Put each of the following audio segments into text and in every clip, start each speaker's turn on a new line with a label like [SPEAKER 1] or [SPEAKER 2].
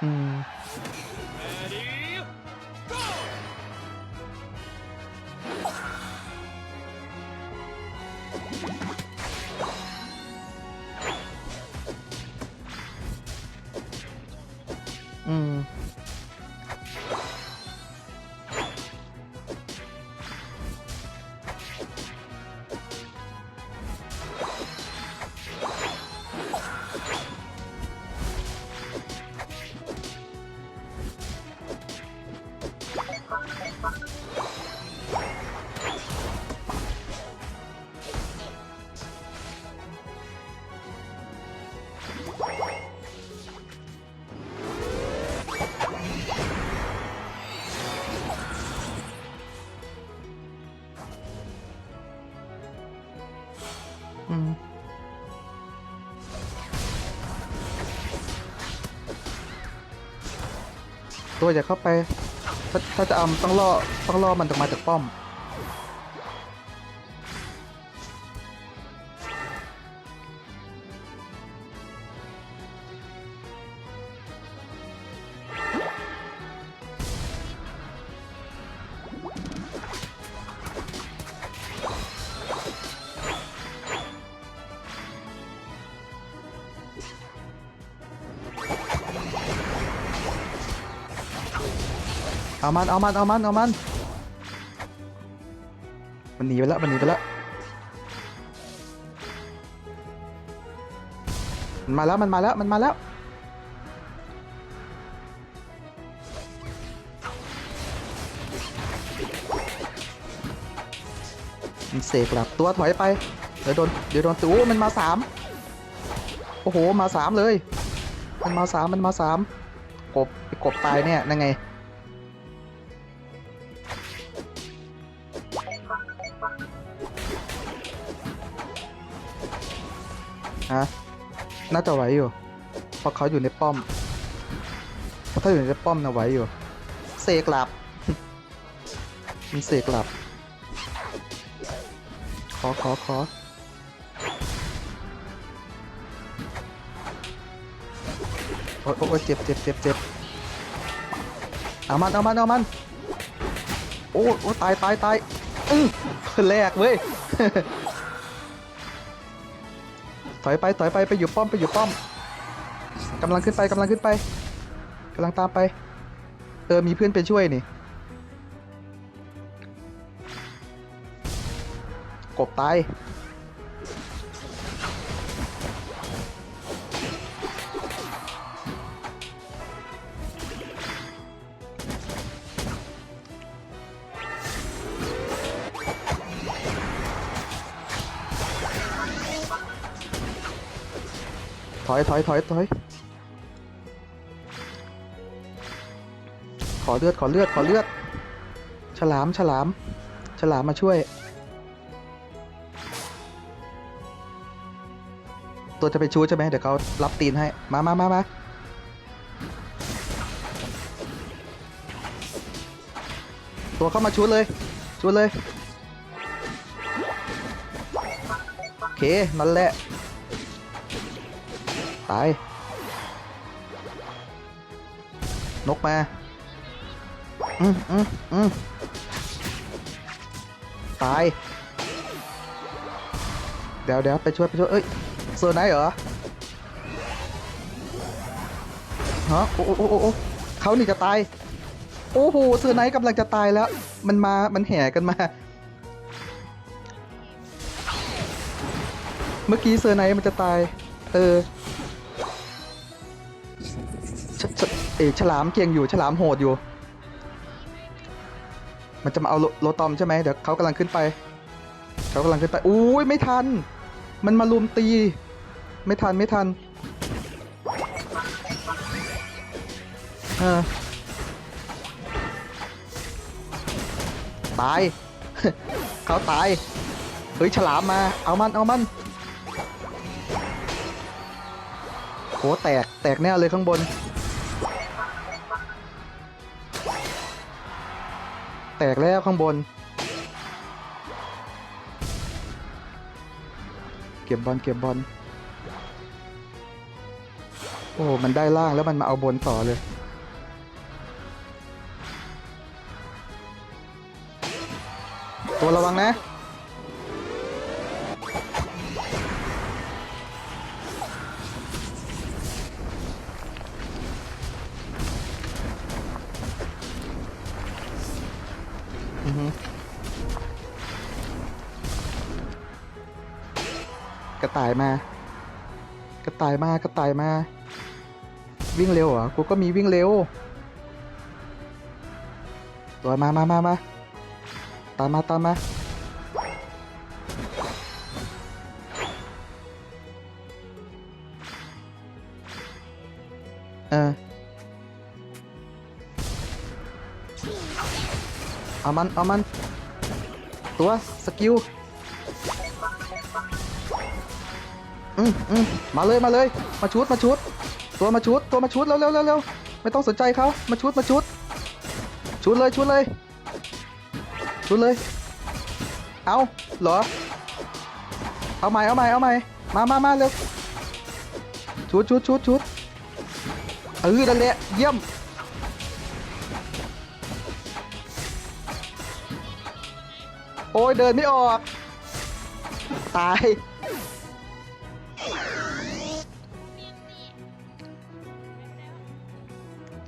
[SPEAKER 1] อื ตัวอย่าเข้าไป ถ้าถ้าจะอำต้องล่อต้องล่อมันออกมาจากป้อม เอามันเอามันเอามันเอามันมันหนีไปแล้วมันหนีไปแล้วมันมาแล้วมันมาแล้วมันมาแล้วมันเสกหลับตัวถอยไปเดี๋ยวโดนเดี๋ยวโดนตู้มันมาสามโอ้โหมาสามเลย มันมาสามมันมาสามกบไอ้กบตายเนี่ยนั่นไงะ น่าจะไหวอยู่ เพราะเขาอยู่ในป้อมเพราอยู่ในป้อมนะไหวอยู่ เสกหลับมีเสกหลับ ขอขอขอโอ้ยโอ้ยเจ็บเจ็บเจ็บเจ็บเอามันเอามันเอามัน โอ้โอ้ตายตายตายอื้อแรกเว้ย ถอยไปถอยไปไปอยู่ป้อมไปอยู่ป้อมกำลังขึ้นไปกำลังขึ้นไปกำลังตามไป เออมีเพื่อนไปช่วยนี่ กบตาย อยถอยถอยถอยขอเลือดขอเลือดขอเลือด ฉลามฉลาม ฉลามมาช่วย ตัวจะไปชูใช่ไหมเดี๋ยวเขารับตีนให้ มามามามาตัวเข้ามาชูเลยชูเลย โอเค นั่นแหละ ตาย นกมา อืมอืมอืมตาย เดี๋ยวเดี๋ยวไปช่วยไปช่วย เอ้ยเซอร์ไนท์เหรอฮะโอ้โอ้โอ้โอ้โอ้เขานี่จะตาย โอ้โหเซอร์ไนท์กำลังจะตายแล้ว มันมา มันแห่กันมา เมื่อกี้เซอร์ไนท์มันจะตาย เออ เอฉลามเก่งอยู่ฉลามโหดอยู่ มันจะมาเอาโลโลตอมใช่ไหมเดี๋ยวเขากำลังขึ้นไปเขากำลังขึ้นไปอุ้ยไม่ทัน มันมาลุมตี ไม่ทันไม่ทันเออตาย เขาตาย เฮ้ยฉลามมา เอามัน เอามันโหแตก แตกแน่เลยข้างบน แตกแล้วข้างบน เก็บบอลเก็บบอลโอ้ มันได้ล่างแล้วมันมาเอาบนต่อเลย ตัวระวังนะ อือฮึกระต่ายมา กระต่ายมากระต่ายมา วิ่งเร็วเหรอ กูก็มีวิ่งเร็ว ตัวมามามามาตามมาตามมา เอามัน เอามัน ตัวสกิลอืมอืมมาเลยมาเลย มาชุดมาชุด ตัวมาชุด ตัวมาชุดเร็วเร็วเร็วเร็วไม่ต้องสนใจเขามาชุดมาชุด ชุดเลยชุดเลย ชุดเลย เอาเหรอ เอาใหม่เอาใหม่เอาใหม่มามามาเร็วชุดชุดชุดชุดเออนั่นแหละเยี่ยม โอ้ยเดินไม่ออก ตาย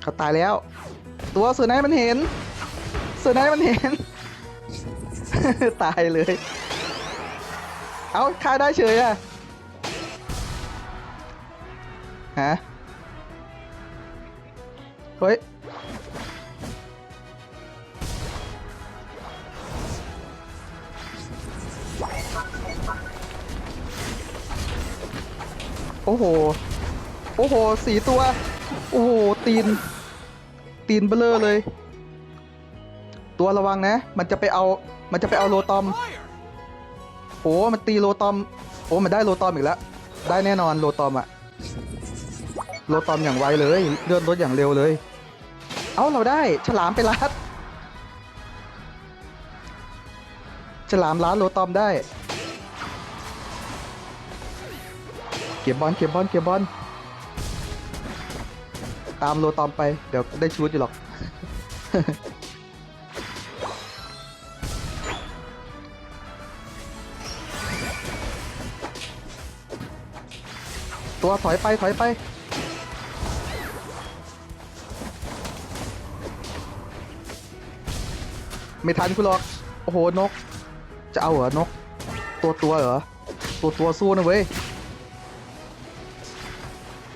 [SPEAKER 1] เขาตายแล้ว ตัวเสือไนท์มันเห็น เสือไนท์มันเห็น ตายเลย เอาฆ่าได้เฉยอะฮะ เฮ้ย โอ้โห โอ้โหสีตัว โอ้โห ตีน ตีนเบลอเลย ตัวระวังนะ มันจะไปเอา มันจะไปเอาโลตอม โอ้มันตีโลตอม โอ้มันได้โลตอมอีกแล้ว ได้แน่นอนโลตอมอะโลตอมอย่างไวเลย เลื่อนรถอย่างเร็วเลย เอ้าเราได้ ฉลามไปลัด ฉลามล้านโลตอมได้ เก็บบอลเก็บบอลเก็บบอลตามโลตอมไป เดี๋ยวได้ชูดอยู่หรอก ตัวถอยไป ถอยไปไม่ทันกูหรอก โอ้โห นก จะเอาเหรอ นก ตัวตัวเหรอ ตัวตัวสู้นะเว้ย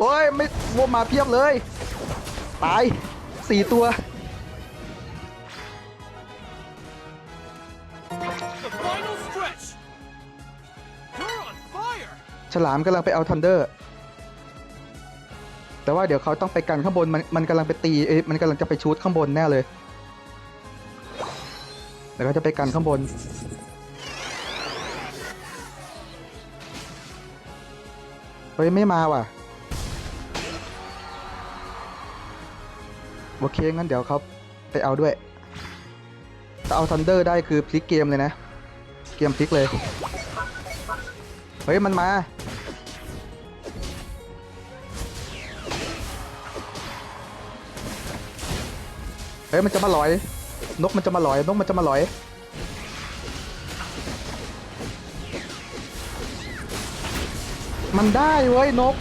[SPEAKER 1] โอ้ยไม่วัวมาเพียบเลย ตายสี่ตัว
[SPEAKER 2] The final stretch! You're on fire!
[SPEAKER 1] ฉลามกำลังไปเอาทันเดอร์ แต่ว่าเดี๋ยวเขาต้องไปกันข้างบน มันมันกำลังไปตีเอ้ยมันกำลังจะไปชูดข้างบนแน่เลยเดี๋ยวเขาจะไปกันข้างบน เฮ้ย ไม่มาว่ะ โอเคงั้นเดี๋ยวเขาไปเอาด้วย ถ้าเอาทันเดอร์ได้คือพลิกเกมเลยนะ เกมพลิกเลย เฮ้ย มันมา เฮ้ย มันจะมาลอย นกมันจะมาลอย นกมันจะมาลอยมันได้เว้ยนก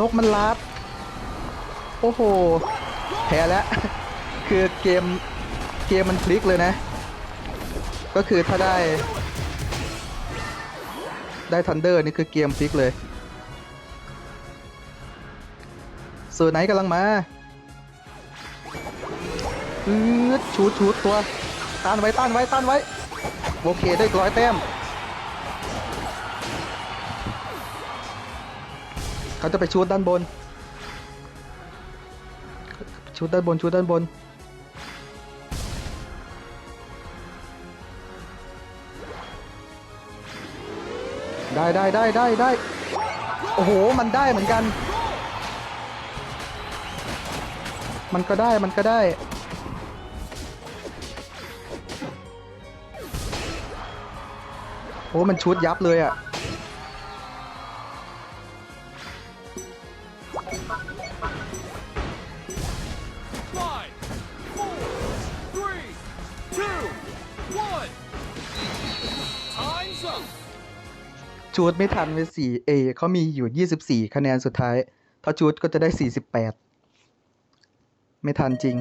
[SPEAKER 1] นกมันลัด โอ้โห พ้แล้วคือเกมเกมมันพลิกเลยนะ ก็คือถ้าได้ ได้ทันเดอร์นี่คือเกมพลิกเลยเซอร์ไนท์กำลังมาอืดชูดชูดตัวต้านไว้ต้านไว้ต้านไว้โอเคได้ร้อยแต้มเขาจะไปชูดด้านบน ชูดด้านบนชูดด้านบน ได้ได้ได้ได้ได้โอ้โห มันได้เหมือนกัน มันก็ได้มันก็ได้ โอ้มันชุดยับเลยอะ่ะ จูดไม่ทันไปสี่เอเขามีอยู่ยี่สิบสี่คะแนนสุดท้ายถ้าจูดก็จะได้สี่สิบแปดไม่ทันจริง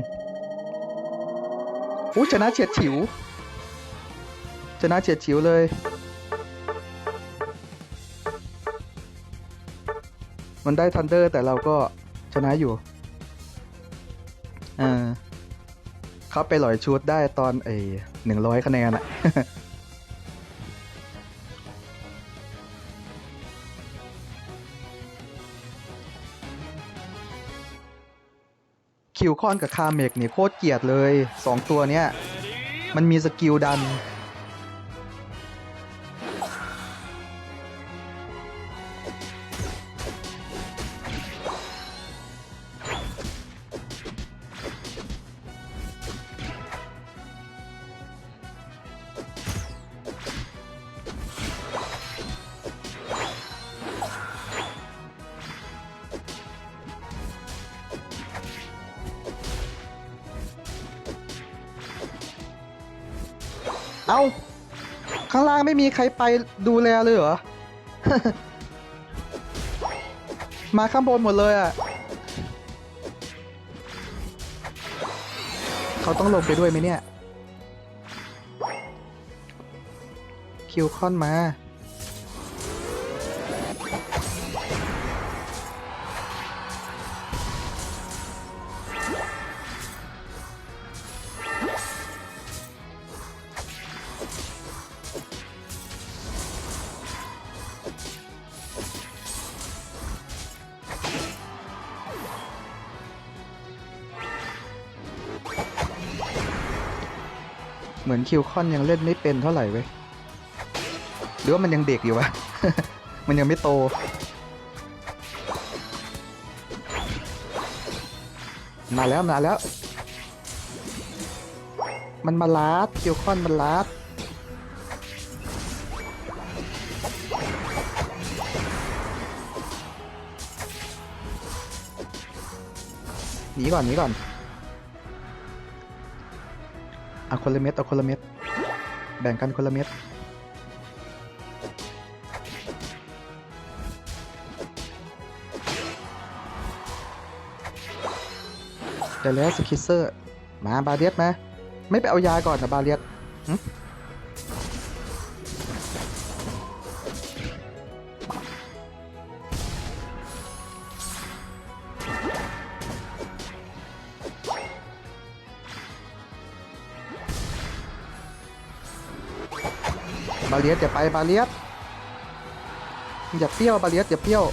[SPEAKER 1] อู้ชนะเฉียดฉิว ชนะเฉียดฉิวเลย มันได้ทันเดอร์แต่เราก็ชนะอยู่เออเขาไปหลอยชุดได้ตอนไอ้หนึ่งร้อยคะแนนอะ คิวคอนกับคาเมกเนี่ยโคตรเกลียดเลยสองตัวเนี้ยมันมีสกิลดัน เอ้า ข้างล่างไม่มีใครไปดูแลเลยเหรอ มาข้างบนหมดเลยอะ เขาต้องลงไปด้วยไหมเนี่ย คิวคอนมา เหมือนคิวคอนยังเล่นไม่เป็นเท่าไหร่เว้ยหรือว่ามันยังเด็กอยู่วะ มันยังไม่โต มาแล้วมาแล้ว มันมาลาดคิวคอนมันลาดหนีก่อนหนีก่อน คนละเม็ดเอาคนละเม็ดแบ่งกันคนละเม็ดเดี๋ยวแล้วสคิสเซอร์ มาบาเลียสมา ไม่ไปเอายาก่อนนะบาเลียส เลียสอย่าไปบาเลียสอย่าเปรี้ยวบาเลียสอย่าเปรี้ยว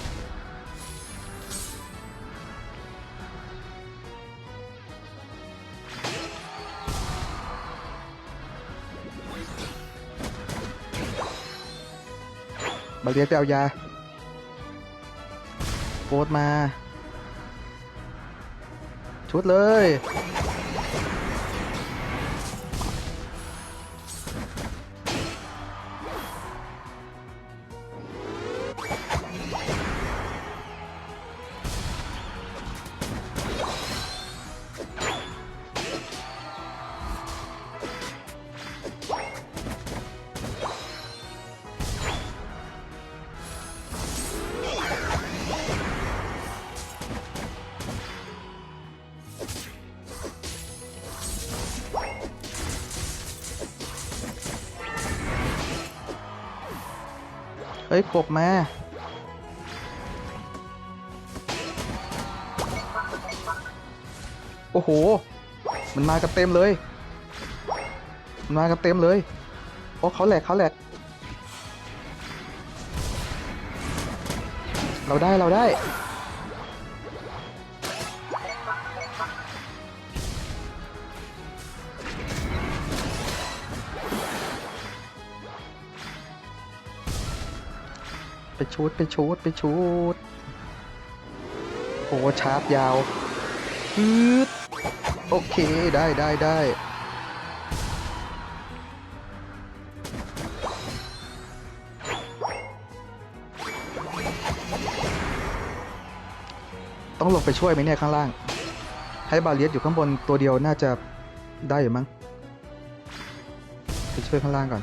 [SPEAKER 1] บาเลียสไปเอายาโกดมา ชุดเลย เฮ้ยกบมา โอ้โห มันมากันเต็มเลย มันมากันเต็มเลย โอ้เขาแหลกเขาแหลก เราได้เราได้ ไปชูดไปชูดไปชูดโอ้ชาร์จยาวอืดโอเคได้ได้ได้ต้องลงไปช่วยไหมเนี่ยข้างล่าง ให้บาเลียสอยู่ข้างบนตัวเดียวน่าจะได้อยู่มั้งไปช่วยข้างล่างก่อน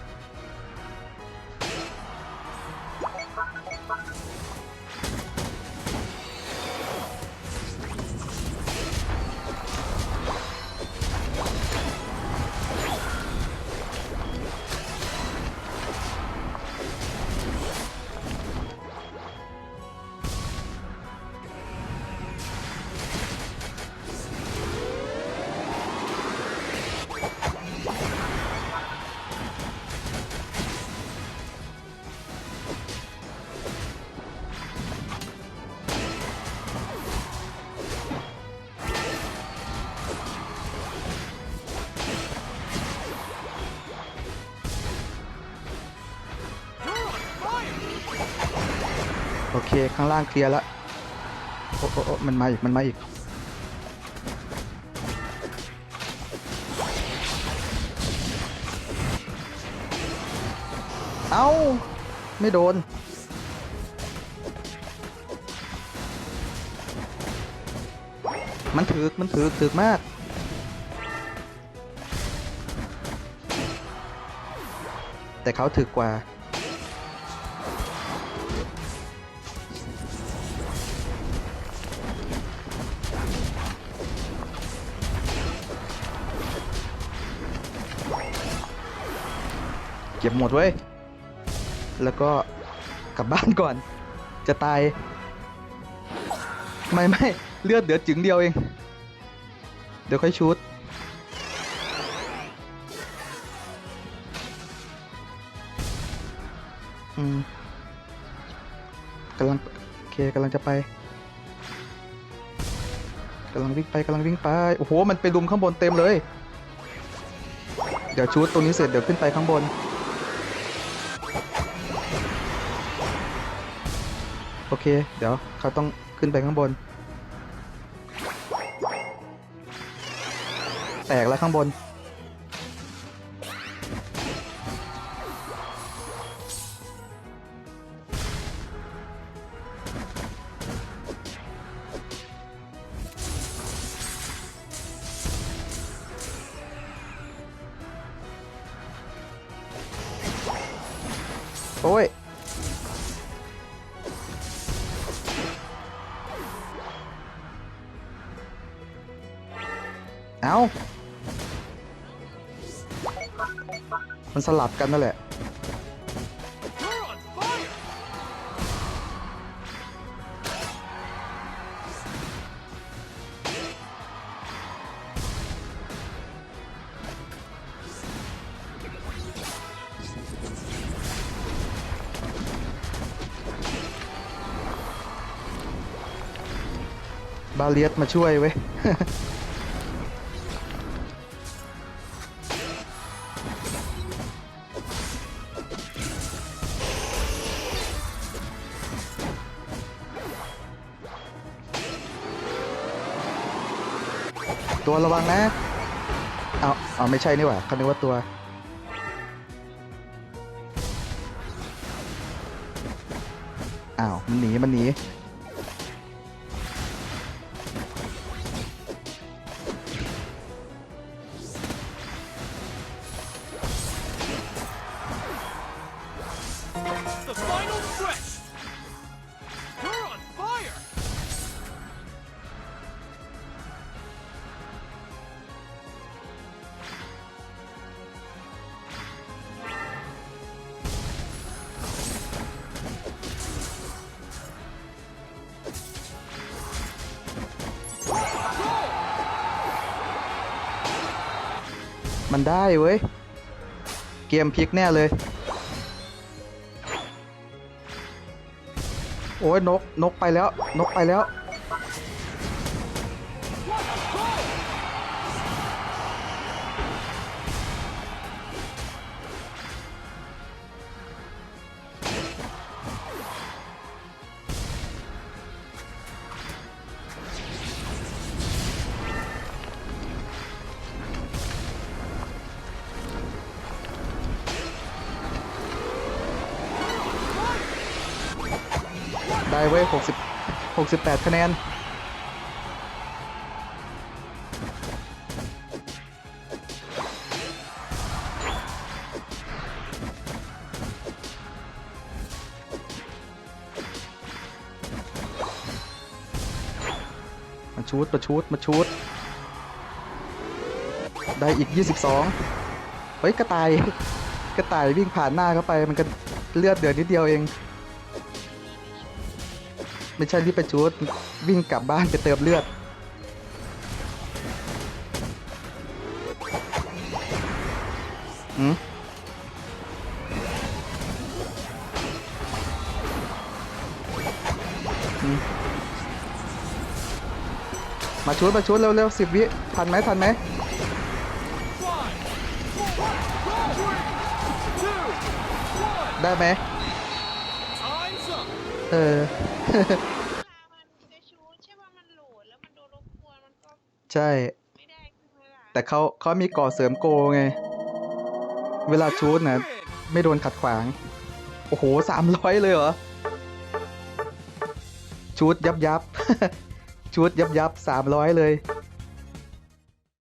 [SPEAKER 1] ข้างล่างเคลียร์ล้วโอ้โอ้มันมาอีก มันมาอีก เอ้า ไม่โดน มันถือกมันถือกถือกมากแต่เขาถือกกว่า ก็บหมดเว้ย แล้วก็กลับบ้านก่อน จะตาย ไม่ไม่เลือดเดือดจึงเดียวเอง เดี๋ยวค่อยชุดอืมกำลังโอเคกำลังจะไปกำลังวิ่งไปกำลังวิ่งไป โอ้โห มันไปรุมข้างบนเต็มเลย เดี๋ยวชุดตรงนี้เสร็จเดี๋ยวขึ้นไปข้างบน อเค เดี๋ยวเขาต้องขึ้นไปข้างบน แตกแล้วข้างบน สลับกันนั่นแหละบาเลียสมาช่วยเว้ ตัวระวังนะ เอาเอาไม่ใช่นี่หว่าเขานึกว่าตัว อ้าว มันหนี มันหนี มันได้เว้ย เกมพลิกแน่เลย โอ้ยนกนกไปแล้ว นกไปแล้ว 68 คะแนน มาชูดมาชูดมาชูดได้อีก 22 เฮ้ย กระต่าย กระต่ายวิ่งผ่านหน้าเข้าไปมันก็เลือดเดือดนิดเดียวเอง ไม่ใช่รีบไปชูดวิ่งกลับบ้านไปเติมเลือดอืมอืมมาชุดมาชุดเร็วๆสิบวิทันไหมทันไหมได้ไหมเออ
[SPEAKER 3] มันจะชูใช่ว่ามันโหลดแล้วมันโดนรบกวนมันก็
[SPEAKER 1] ใช่
[SPEAKER 3] ไม่ได้ใช่ไหมล่ะ
[SPEAKER 1] แต่เขาเขามีก่อเสริมโกไง เวลาชูดนะ
[SPEAKER 2] Win.
[SPEAKER 1] ไม่โดนขัดขวาง โอ้โหสามร้อยเลยเหรอ ชูดยับยับ ชูดยับยับสามร้อยเลย